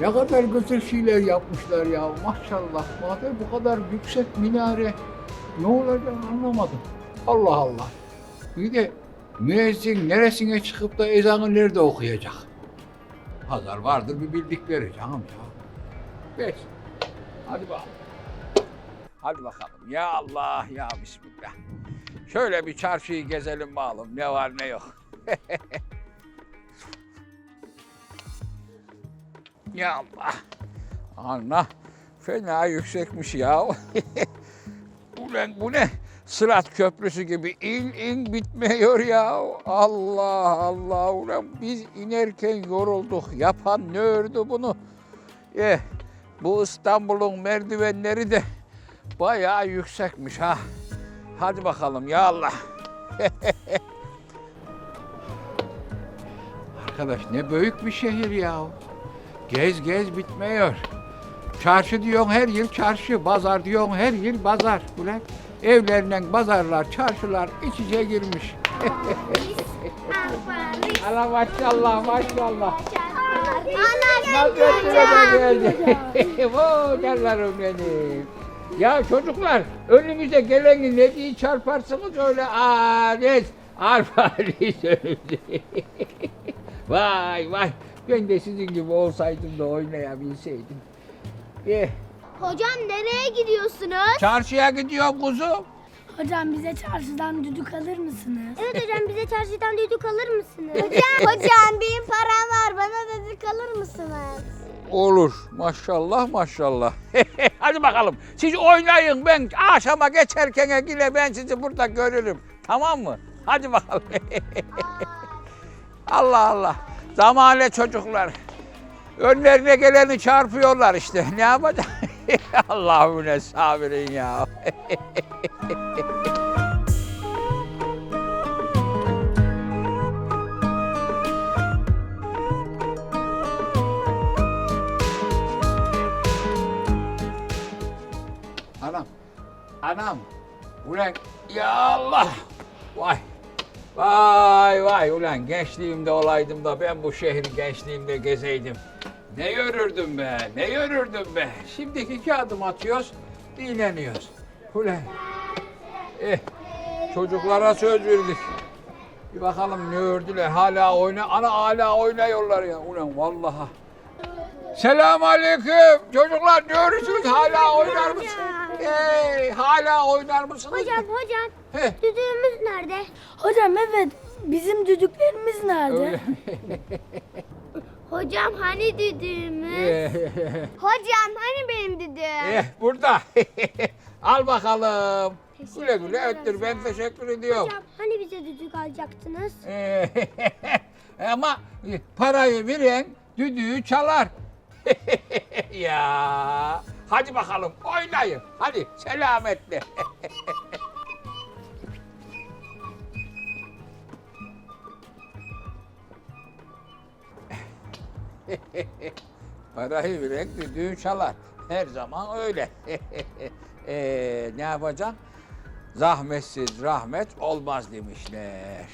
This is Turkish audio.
Ne kadar güzel şeyler yapmışlar ya maşallah. Madem bu kadar yüksek minare ne olacağını anlamadım. Allah Allah. Bir de müezzin neresine çıkıp da ezanı nerede okuyacak? Pazar vardır bir bildikleri canım ya. Geç. Hadi bakalım. Hadi bakalım. Ya Allah ya Bismillah. Şöyle bir çarşıyı gezelim bakalım. Ne var ne yok. ya Allah. Allah. Fena yüksekmiş ya. Ulan bu ne? Sırat köprüsü gibi in in bitmiyor ya. Allah Allah. Ulan biz inerken yorulduk. Yapan ne ördü bunu? Eh, bu İstanbul'un merdivenleri de bayağı yüksekmiş ha. Hadi bakalım ya Allah. Arkadaş ne büyük bir şehir ya. Gez gez bitmiyor. Çarşı diyorsun her yıl çarşı, pazar diyorsun her yıl pazar. Ulan evlerinden pazarlar, çarşılar iç içe girmiş. Allah maşallah maşallah. Nasrettin'e geldi. Oo canlarım benim. Ya çocuklar önümüze geleni ne diye çarparsınız öyle alet. Arpalis önümüze. vay vay. Ben de sizin gibi olsaydım da oynayabilseydim. Eh, Hocam nereye gidiyorsunuz? çarşıya gidiyorum kuzum. Hocam bize çarşıdan düdük alır mısınız? Evet hocam bize çarşıdan düdük alır mısınız? Hocam, hocam benim param var bana düdük alır mısınız? Olur. Maşallah maşallah. Hadi bakalım. Siz oynayın. Ben akşama geçerken yine ben sizi burada görürüm. Tamam mı? Hadi bakalım. Allah Allah. Zamane çocuklar. Önlerine geleni çarpıyorlar işte. Ne yapacak? Allah'ım sabirin ya. Anam. Anam. Ulan ya Allah. Vay. Vay vay ulan gençliğimde olaydım da ben bu şehri gençliğimde gezeydim. Ne yürürdüm be, ne yürürdüm be. Şimdiki iki adım atıyoruz, dinleniyoruz. Ulan. Eh, çocuklara söz verdik. Bir bakalım ne ördüler. Hala oyna, ana hala oynuyorlar ya. Ulan vallahi. Selam aleyküm. Çocuklar ne? Hala oynar mısınız? Hey, hala oynar mısınız? Hocam hocam Heh. düdüğümüz nerede? Hocam evet bizim düdüklerimiz nerede? Hocam hani düdüğümüz? Eh, hocam hani benim düdüğüm? eh, burada. Al bakalım. Teşekkür Güle güle ederim. öttür. Ben teşekkür ediyorum. Hocam hani bize düdük alacaktınız? Eh, Ama parayı veren düdüğü çalar. ya. Hadi bakalım oynayın. Hadi selametle. Parayı veren düdüğü çalar. Her zaman öyle. Eee ne yapacaksın? Zahmetsiz rahmet olmaz demişler.